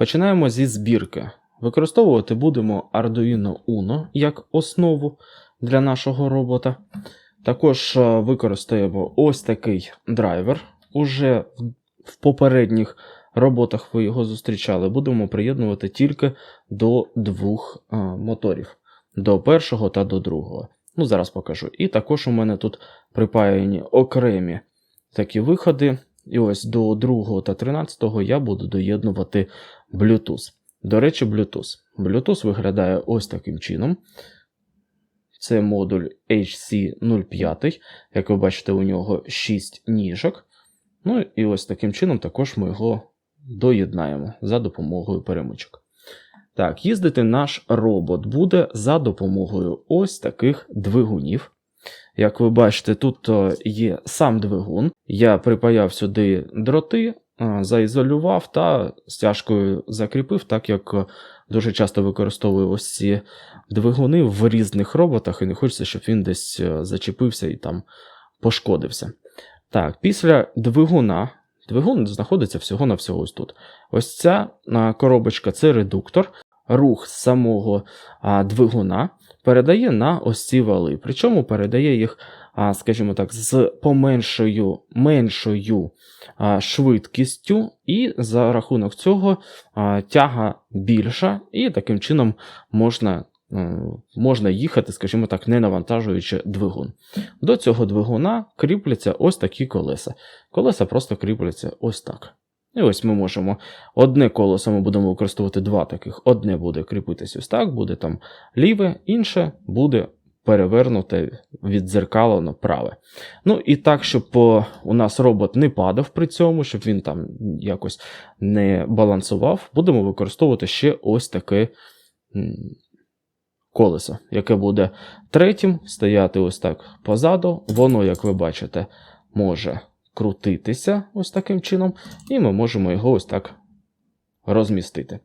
Починаємо зі збірки. Використовувати будемо Arduino Uno як основу для нашого робота. Також е, використаємо ось такий драйвер. Уже в- попередніх роботах ви його зустрічали. Будемо приєднувати тільки до двох е, моторів: до першого та до другого. Ну, зараз покажу. І також у мене тут припаяні окремі такі виходи. І ось до 2 та 13 я буду доєднувати Bluetooth. До речі, Bluetooth. Bluetooth виглядає ось таким чином. Це модуль HC05. Як ви бачите, у нього 6 ніжок. Ну і ось таким чином також ми його доєднаємо за допомогою перемичок. Так, їздити наш робот буде за допомогою ось таких двигунів. Як ви бачите, тут е, є сам двигун. Я припаяв сюди дроти, е, заізолював та стяжкою закріпив, так як е, дуже часто використовую ось ці двигуни в різних роботах, і не хочеться, щоб він десь зачепився і там пошкодився. Так, після двигуна. Двигун знаходиться всього на всього ось тут. Ось ця коробочка це редуктор. Рух самого двигуна передає на ось ці вали. Причому передає їх, скажімо так, з поменшою меншою швидкістю, і за рахунок цього тяга більша, і таким чином можна, е, можна їхати, скажімо так, не навантажуючи двигун. До цього двигуна кріпляться ось такі колеса. Колеса просто кріпляться ось так. І ось ми можемо одне колесо ми будемо використовувати два таких. Одне буде кріпитись ось так, буде там ліве, інше буде перевернуте, віддзеркалено праве. Ну і так, щоб о, у нас робот не падав при цьому, щоб він там якось не балансував, будемо використовувати ще ось таке колесо, яке буде третім, стояти ось так позаду. Воно, як ви бачите, може крутитися ось таким чином, і ми можемо його ось так розмістити.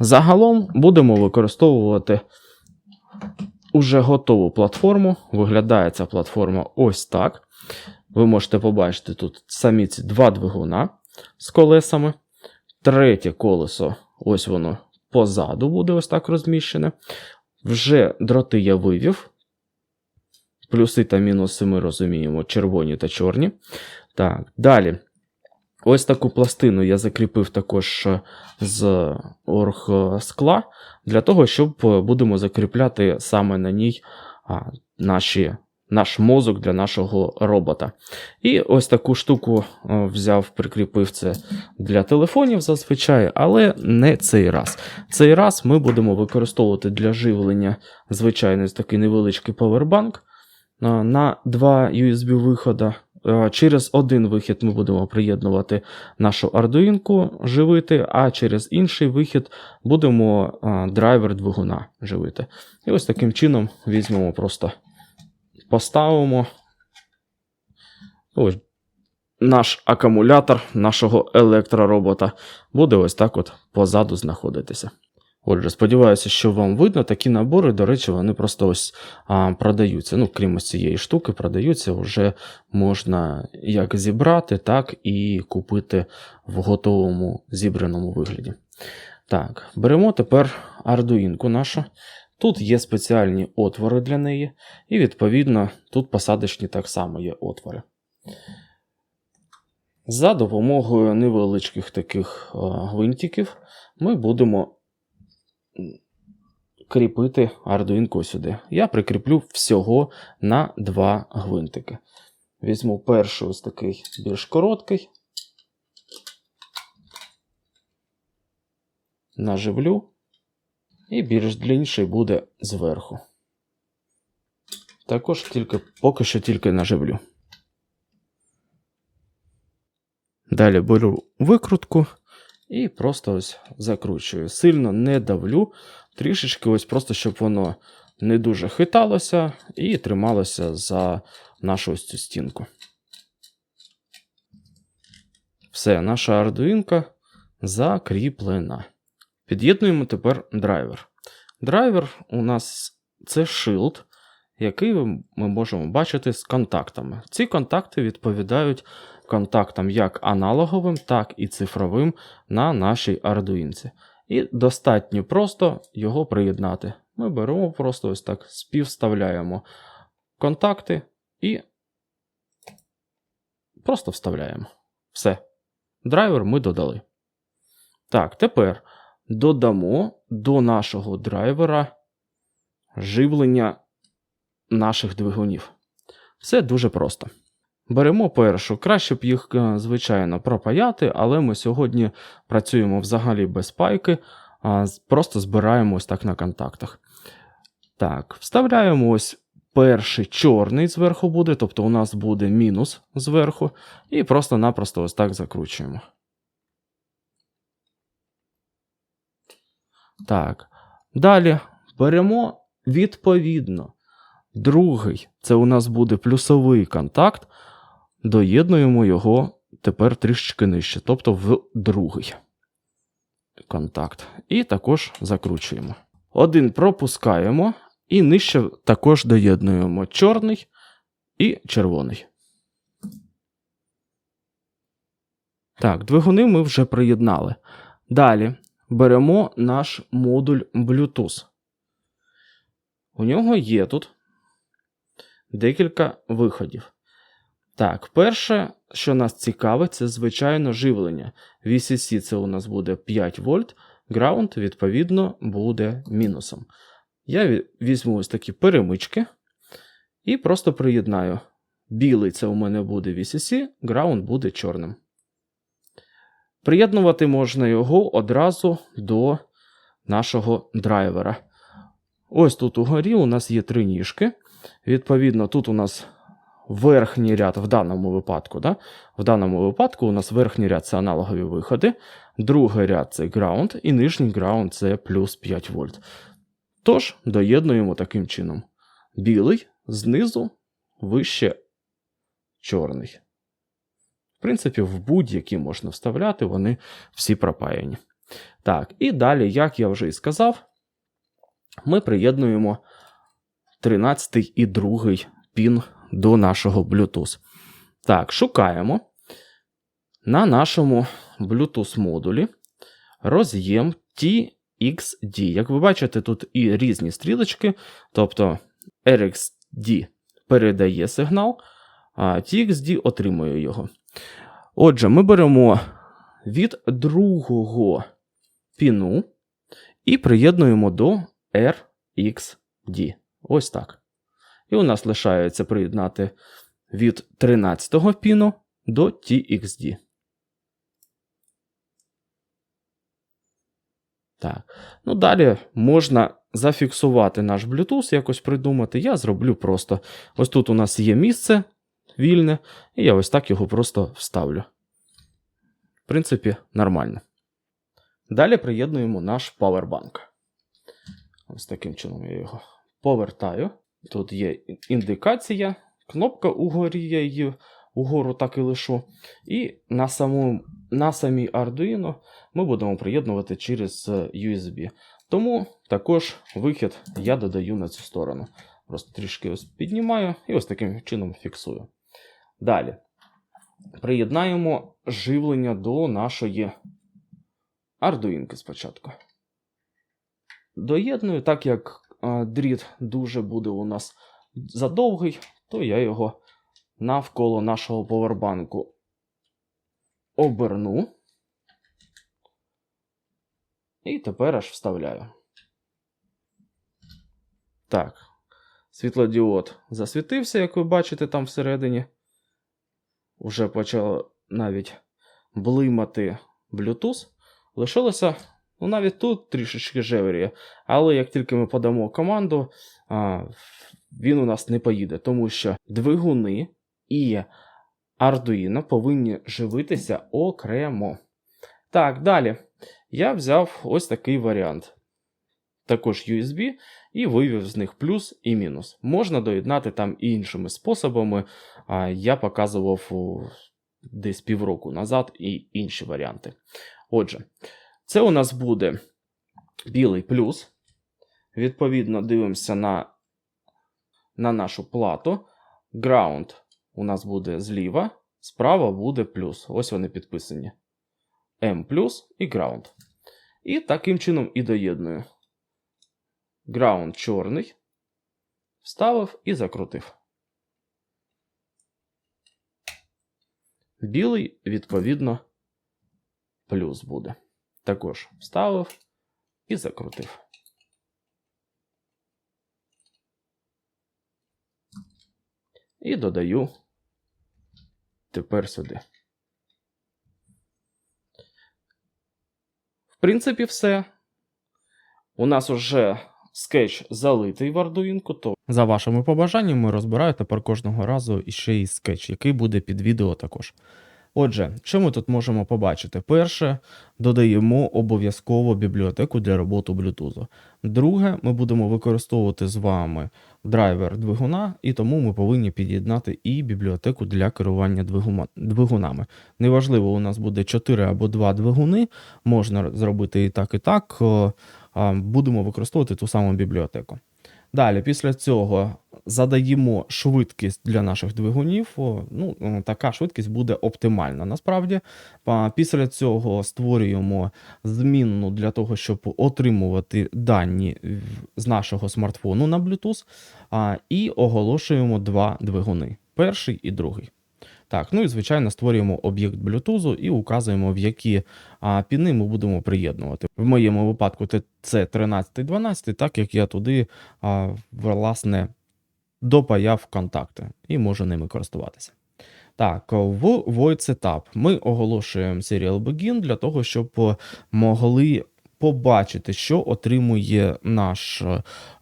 Загалом будемо використовувати уже готову платформу. Виглядає ця платформа ось так. Ви можете побачити тут самі ці два двигуна з колесами. Третє колесо, ось воно позаду буде ось так розміщене. Вже дроти я вивів. Плюси та мінуси ми розуміємо, червоні та чорні. Так, далі. Ось таку пластину я закріпив також е, з оргскла, для того, щоб е, будемо закріпляти саме на ній наші, наш мозок для нашого робота. І ось таку штуку е, взяв, прикріпив це для телефонів зазвичай, але не цей раз. Цей раз ми будемо використовувати для живлення звичайний такий невеличкий повербанк е, на два USB-вихода. Е, Через один вихід ми будемо приєднувати нашу Arduino живити, а через інший вихід будемо е, драйвер двигуна живити. І ось таким чином візьмемо, просто поставимо ось наш акумулятор нашого електроробота буде ось так от позаду знаходитися. Отже, сподіваюся, що вам видно такі набори, до речі, вони просто ось а, продаються. Ну, крім ось цієї штуки, продаються, вже можна як зібрати, так і купити в готовому зібраному вигляді. Так, беремо тепер ардуїнку нашу. Тут є спеціальні отвори для неї, і, відповідно, тут посадочні так само є отвори. За допомогою невеличких таких гвинтиків ми будемо кріпити ардуїнку сюди. Я прикріплю всього на два гвинтики. Візьму перший ось такий більш короткий. Наживлю. І більш длінший буде зверху. Також тільки, поки що тільки наживлю. Далі беру викрутку і просто ось закручую. Сильно не давлю, трішечки, ось просто щоб воно не дуже хиталося і трималося за нашу ось цю стінку. Все, наша ардуїнка закріплена. Під'єднуємо тепер драйвер. Драйвер у нас це шилд, який ми можемо бачити з контактами. Ці контакти відповідають контактам як аналоговим, так і цифровим на нашій ардуїнці. І достатньо просто його приєднати. Ми беремо просто ось так, співставляємо контакти і просто вставляємо. Все. Драйвер ми додали. Так, тепер додамо до нашого драйвера живлення наших двигунів. Все дуже просто. Беремо першу, краще б їх, е, звичайно, пропаяти, але ми сьогодні працюємо взагалі без пайки, а просто збираємо ось так на контактах. Так, вставляємо ось перший чорний зверху буде, тобто у нас буде мінус зверху, і просто-напросто ось так закручуємо. Так. Далі беремо відповідно. Другий це у нас буде плюсовий контакт. Доєднуємо його тепер трішечки нижче, тобто в другий контакт. І також закручуємо. Один пропускаємо, і нижче також доєднуємо чорний і червоний. Так, двигуни ми вже приєднали. Далі беремо наш модуль Bluetooth. У нього є тут декілька виходів. Так, перше, що нас цікавить, це звичайно живлення. VCC це у нас буде 5 вольт, Ground, відповідно, буде мінусом. Я візьму ось такі перемички і просто приєднаю. Білий це у мене буде VCC, Ground буде чорним. Приєднувати можна його одразу до нашого драйвера. Ось тут угорі у нас є три ніжки. Відповідно, тут у нас верхній ряд в даному випадку. Да? В даному випадку у нас верхній ряд це аналогові виходи, другий ряд це ground, і нижній ground це плюс 5 вольт. Тож, доєднуємо таким чином. Білий знизу вище чорний. В принципі, в будь-які можна вставляти, вони всі пропаяні. Так, і далі, як я вже і сказав, ми приєднуємо 13 і 2 пін до нашого Bluetooth. Так, шукаємо на нашому Bluetooth модулі роз'єм TXD. Як ви бачите, тут і різні стрілочки, тобто RxD передає сигнал, а TXD отримує його. Отже, ми беремо від другого піну і приєднуємо до RxD. Ось так. І у нас лишається приєднати від 13-го піну до TXD. Так. Ну, далі можна зафіксувати наш Bluetooth, якось придумати. Я зроблю просто. Ось тут у нас є місце вільне, і я ось так його просто вставлю. В принципі, нормально. Далі приєднуємо наш павербанк. Ось таким чином я його повертаю. Тут є індикація, кнопка угорі, я її угору так і лишу. І на саму, на самій Arduino ми будемо приєднувати через USB. Тому також вихід я додаю на цю сторону. Просто трішки ось піднімаю і ось таким чином фіксую. Далі приєднаємо живлення до нашої Arduino спочатку. Доєдную, так як дріт дуже буде у нас задовгий, то я його навколо нашого повербанку оберну. І тепер аж вставляю. Так, світлодіод засвітився, як ви бачите, там всередині. Уже почало навіть блимати Bluetooth. Лишилося Ну, навіть тут трішечки жевріє, але як тільки ми подамо команду, він у нас не поїде, тому що двигуни і Arduino повинні живитися окремо. Так, далі я взяв ось такий варіант. Також USB, і вивів з них плюс і мінус. Можна доєднати там і іншими способами. Я показував десь півроку назад і інші варіанти. Отже, це у нас буде білий плюс. Відповідно, дивимося на на нашу плату. Ground у нас буде зліва, справа буде плюс. Ось вони підписані. M плюс і ground. І таким чином і доєдную. Ground чорний. Вставив і закрутив. Білий, відповідно, плюс буде. Також вставив і закрутив. І додаю тепер сюди. В принципі, все. У нас уже скетч залитий в Arduino, то за вашими побажаннями розбираю тепер кожного разу іще і скетч, який буде під відео також. Отже, що ми тут можемо побачити? Перше, додаємо обов'язково бібліотеку для роботи Bluetooth. Друге, ми будемо використовувати з вами драйвер двигуна, і тому ми повинні під'єднати і бібліотеку для керування двигунами. Неважливо, у нас буде 4 або 2 двигуни, можна зробити і так, і так. Е, Будемо використовувати ту саму бібліотеку. Далі, після цього задаємо швидкість для наших двигунів. Ну, е, така швидкість буде оптимальна насправді. Після цього створюємо змінну для того, щоб отримувати дані з нашого смартфону на Bluetooth. І оголошуємо два двигуни: перший і другий. Так, ну і звичайно створюємо об'єкт Bluetooth і указуємо, в які піни ми будемо приєднувати. В моєму випадку це 13-12, так як я туди власне допаяв контакти і можу ними користуватися. Так, в Void Setup ми оголошуємо Serial Begin для того, щоб могли побачити, що отримує наш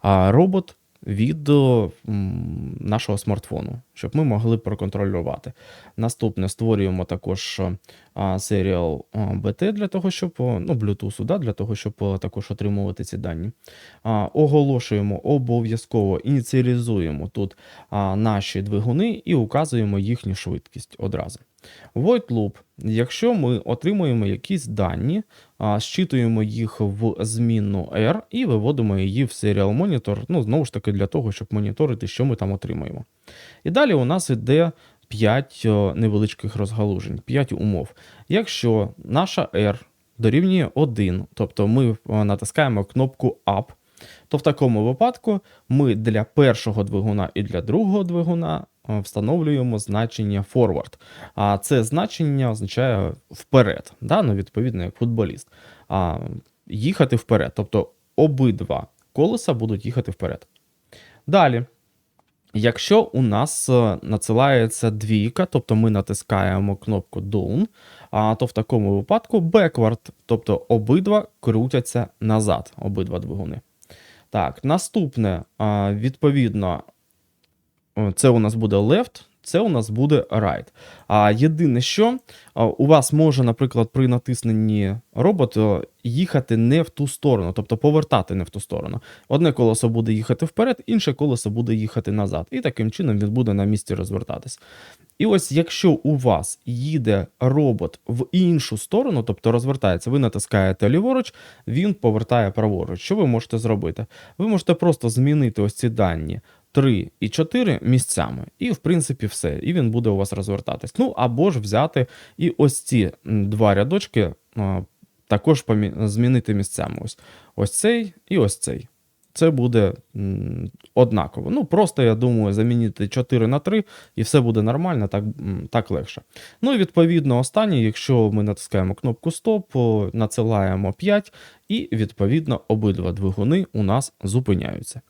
робот від е, нашого смартфону, щоб ми могли проконтролювати. Наступне створюємо також е, а, BT для того, щоб е, ну, Bluetooth, да, для того, щоб е, також отримувати ці дані. Оголошуємо обов'язково, ініціалізуємо тут наші двигуни і указуємо їхню швидкість одразу. Void Loop. Якщо ми отримуємо якісь дані, щитуємо їх в змінну R і виводимо її в Serial Monitor, ну, знову ж таки, для того, щоб моніторити, що ми там отримуємо. І далі у нас іде 5 невеличких розгалужень, 5 умов. Якщо наша R дорівнює 1, тобто ми натискаємо кнопку Up, то в такому випадку ми для першого двигуна і для другого двигуна встановлюємо значення forward. А це значення означає вперед, да? ну, відповідно, як футболіст. А, їхати вперед. Тобто обидва колеса будуть їхати вперед. Далі. Якщо у нас е, надсилається двійка, тобто ми натискаємо кнопку Down, а, то в такому випадку backward, тобто обидва крутяться назад, обидва двигуни. Так, наступне, відповідно, це у нас буде left, це у нас буде right. А єдине, що у вас може, наприклад, при натисненні роботу їхати не в ту сторону, тобто повертати не в ту сторону. Одне колесо буде їхати вперед, інше колесо буде їхати назад. І таким чином він буде на місці розвертатись. І ось якщо у вас їде робот в іншу сторону, тобто розвертається, ви натискаєте ліворуч, він повертає праворуч. Що ви можете зробити? Ви можете просто змінити ось ці дані 3 і 4 місцями, і в принципі все. І він буде у вас розвертатись. Ну або ж взяти і ось ці два рядочки також змінити місцями. Ось, ось цей і ось цей. Це буде однаково. Ну, просто, я думаю, замінити 4 на 3, і все буде нормально, так, так легше. Ну і відповідно, останнє, якщо ми натискаємо кнопку Стоп, надсилаємо 5, і відповідно обидва двигуни у нас зупиняються.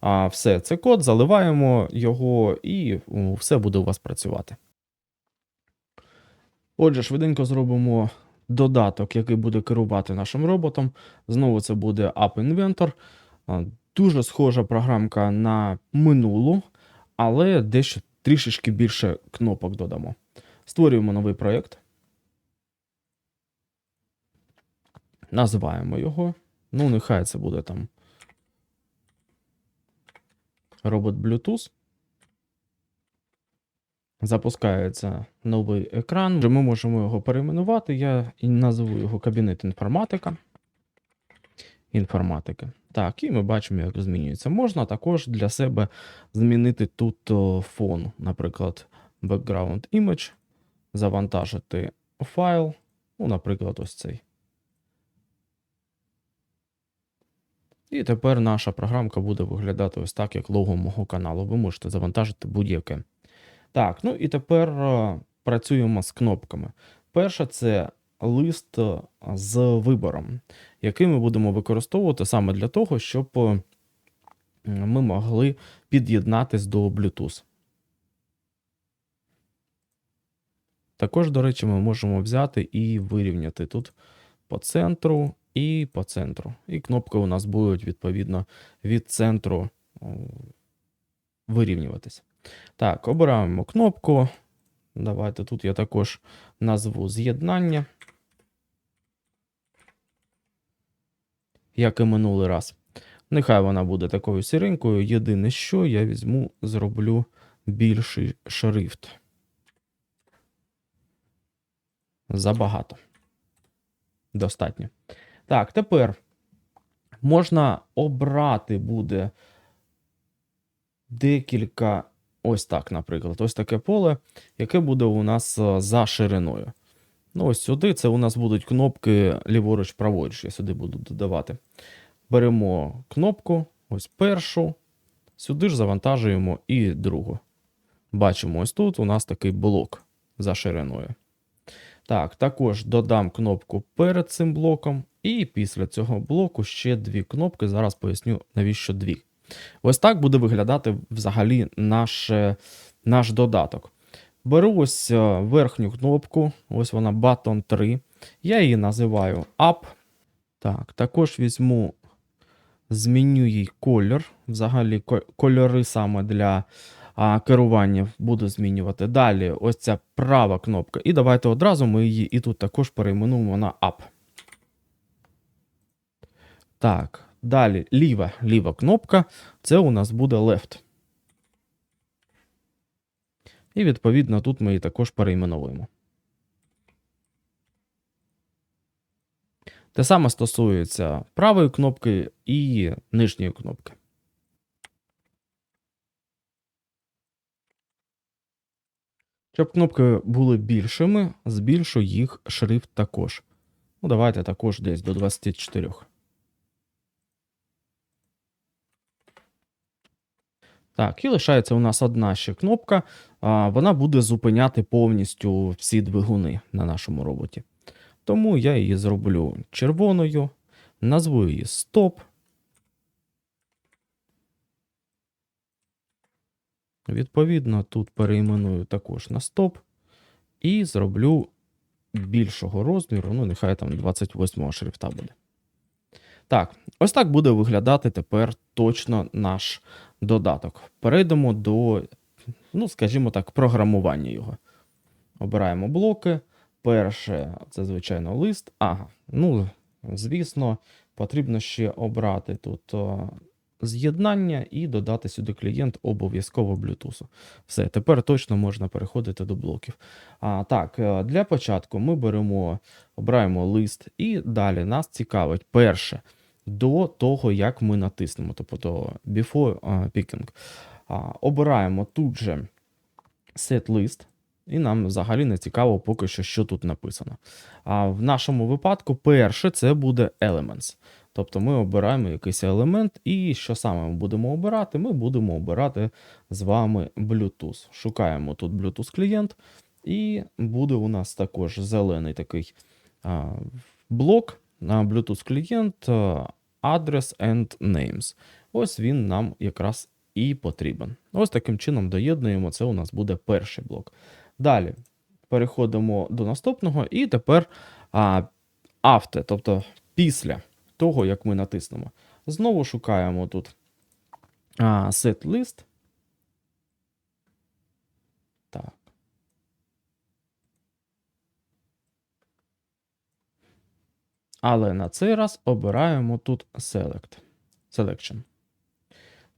А все, це код, заливаємо його, і все буде у вас працювати. Отже, швиденько зробимо додаток, який буде керувати нашим роботом. Знову це буде App Inventor. Дуже схожа програмка на минулу, але дещо трішечки більше кнопок додамо. Створюємо новий проєкт. Називаємо його. Ну, нехай це буде там робот Bluetooth. Запускається новий екран. Ми можемо його перейменувати. Я і назву його кабінет інформатика. інформатики. Так, і ми бачимо, як змінюється. Можна також для себе змінити тут фон, наприклад, background image, завантажити файл, ну, наприклад, ось цей. І тепер наша програмка буде виглядати ось так, як лого мого каналу. Ви можете завантажити будь-яке. Так, ну і тепер е, працюємо з кнопками. Перше це лист е, з вибором, який ми будемо використовувати саме для того, щоб е, ми могли під'єднатись до Bluetooth. Також, до речі, ми можемо взяти і вирівняти тут по центру і по центру. І кнопки у нас будуть відповідно від центру о, вирівнюватись. Так, обираємо кнопку. Давайте тут я також назву з'єднання. Як і минулий раз. Нехай вона буде такою сіренькою. Єдине, що я візьму, зроблю більший шрифт. Забагато. Достатньо. Так, тепер можна обрати буде декілька. Ось так, наприклад, ось таке поле, яке буде у нас е, за шириною. Ну, ось сюди це у нас будуть кнопки ліворуч, праворуч. Я сюди буду додавати. Беремо кнопку, ось першу. Сюди ж завантажуємо і другу. Бачимо, ось тут у нас такий блок за шириною. Так, також додам кнопку перед цим блоком, і після цього блоку ще дві кнопки. Зараз поясню, навіщо дві. Ось так буде виглядати взагалі наш, наш додаток. Беру ось е, верхню кнопку, ось вона Button 3. Я її називаю Up. Так, Також візьму, зміню їй колір. Взагалі, кольори саме для керування буду змінювати. Далі, ось ця права кнопка. І давайте одразу ми її і тут також перейменуємо на Up. Так, далі ліва ліва кнопка. Це у нас буде Left. І, відповідно, тут ми її також перейменовуємо. Те саме стосується правої кнопки і нижньої кнопки. Щоб кнопки були більшими, збільшу їх шрифт також. Ну, давайте також десь до 24. Так, і лишається у нас одна ще кнопка. А, Вона буде зупиняти повністю всі двигуни на нашому роботі. Тому я її зроблю червоною, назву її Стоп. Відповідно, тут перейменую також на стоп. І зроблю більшого розміру, ну, нехай там 28 шрифта буде. Так, ось так буде виглядати тепер точно наш додаток. Перейдемо до, ну, скажімо так, програмування його. Обираємо блоки. Перше, це, звичайно, лист. Ага, ну, звісно, потрібно ще обрати тут з'єднання і додати сюди клієнт обов'язково Bluetooth. Все, тепер точно можна переходити до блоків. А, Так, е, для початку ми беремо, обираємо лист, і далі нас цікавить перше до того, як ми натиснемо, тобто before picking. Обираємо тут же set list, і нам взагалі не цікаво поки що, що тут написано. А в нашому випадку, перше, це буде elements. Тобто ми обираємо якийсь елемент, і що саме ми будемо обирати? Ми будемо обирати з вами Bluetooth. Шукаємо тут Bluetooth клієнт, і буде у нас також зелений такий а, блок на Bluetooth клієнт Address and Names. Ось він нам якраз і потрібен. Ось таким чином доєднуємо, це у нас буде перший блок. Далі переходимо до наступного, і тепер а, after, тобто після того, як ми натиснемо. Знову шукаємо тут а, set list. Так. Але на цей раз обираємо тут Select. Selection.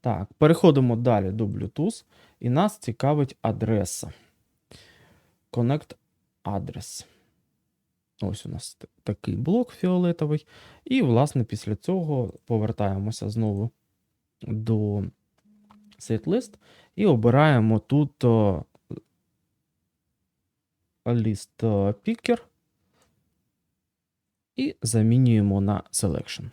Так, переходимо далі до Bluetooth, і нас цікавить адреса. Connect Address. Ось у нас такий блок фіолетовий. І, власне, після цього повертаємося знову до setlist і обираємо тут list о, і замінюємо на selection.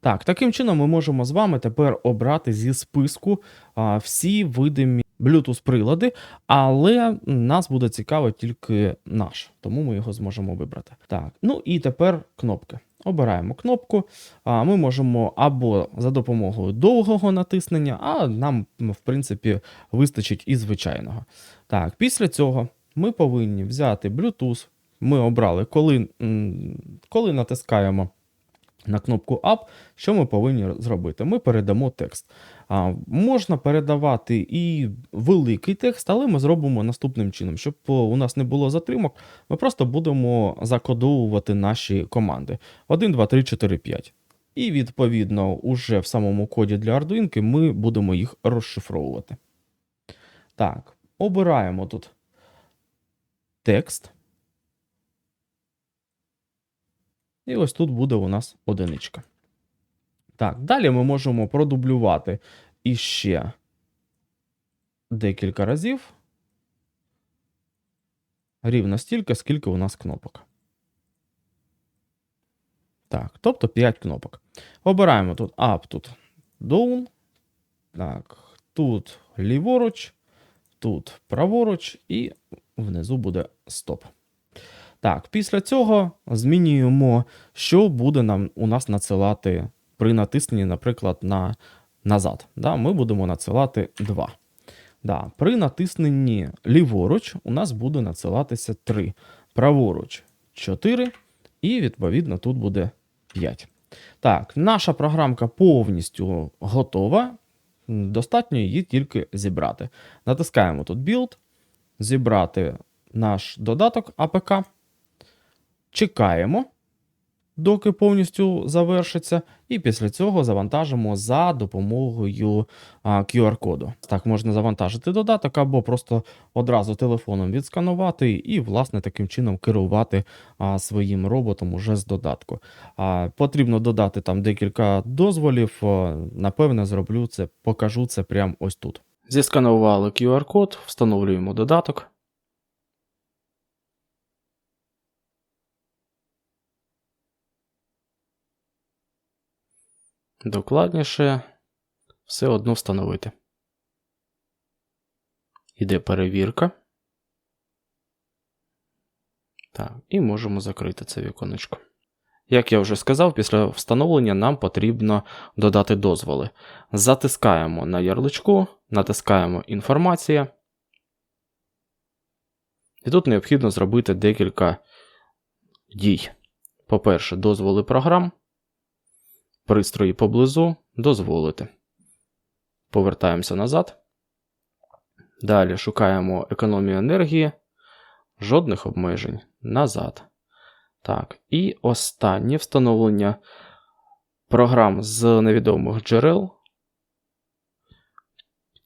Так, таким чином ми можемо з вами тепер обрати зі списку а, всі видимі Bluetooth-прилади, але нас буде цікаво тільки наш, тому ми його зможемо вибрати. Так, ну і тепер кнопки. Обираємо кнопку. А, Ми можемо або за допомогою довгого натиснення, а нам, в принципі, вистачить і звичайного. Так, після цього ми повинні взяти Bluetooth. Ми обрали, коли, коли натискаємо на кнопку Up, що ми повинні зробити? Ми передамо текст. Можна передавати і великий текст, але ми зробимо наступним чином, щоб у нас не було затримок. Ми просто будемо закодовувати наші команди: 1, 2, 3, 4, 5. І відповідно, уже в самому коді для Arduino ми будемо їх розшифровувати. Так, обираємо тут текст. І ось тут буде у нас одиничка. Так, далі ми можемо продублювати іще декілька разів. Рівно стільки, скільки у нас кнопок. Так, тобто 5 кнопок. Обираємо тут up, тут down. Так, тут ліворуч, тут праворуч, і внизу буде стоп. Так, після цього змінюємо, що буде нам у нас надсилати при натисненні, наприклад, на назад. Да, Ми будемо надсилати 2. Да, При натисненні ліворуч у нас буде надсилатися 3. Праворуч 4. І, відповідно, тут буде 5. Так, наша програмка повністю готова. Достатньо її тільки зібрати. Натискаємо тут Build, зібрати наш додаток APK. Чекаємо, доки повністю завершиться, і після цього завантажимо за допомогою QR-коду. Так, можна завантажити додаток або просто одразу телефоном відсканувати і, власне, таким чином керувати своїм роботом уже з додатку. Потрібно додати там декілька дозволів. Напевне, зроблю це, покажу це прямо ось тут. Зісканували QR-код, встановлюємо додаток. Докладніше все одно встановити. Іде перевірка. Так, і можемо закрити це віконечко. Як я вже сказав, після встановлення нам потрібно додати дозволи. Затискаємо на ярличку, натискаємо інформація. І тут необхідно зробити декілька дій. По-перше, дозволи програм. Пристрої поблизу дозволити. Повертаємося назад. Далі шукаємо економію енергії. Жодних обмежень. Назад. Так, і останнє встановлення програм з невідомих джерел.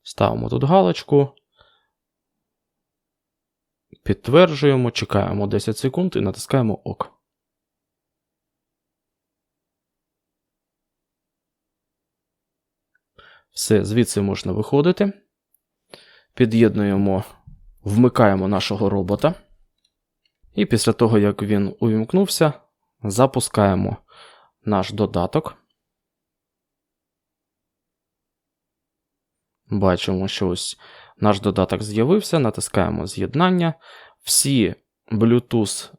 Ставимо тут галочку. Підтверджуємо, чекаємо 10 секунд і натискаємо ОК. Все, звідси можна виходити. Під'єднуємо, вмикаємо нашого робота. І після того, як він увімкнувся, запускаємо наш додаток. Бачимо, що ось наш додаток з'явився, натискаємо з'єднання. Всі Bluetooth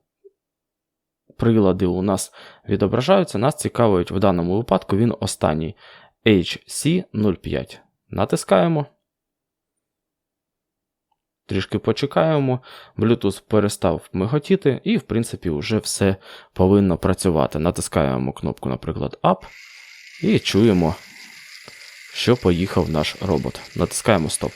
прилади у нас відображаються. Нас цікавить в даному випадку він останній HC05. Натискаємо. Трішки почекаємо, Bluetooth перестав миготіти, і, в принципі, вже все повинно працювати. Натискаємо кнопку, наприклад, Up, і чуємо, що поїхав наш робот. Натискаємо Стоп.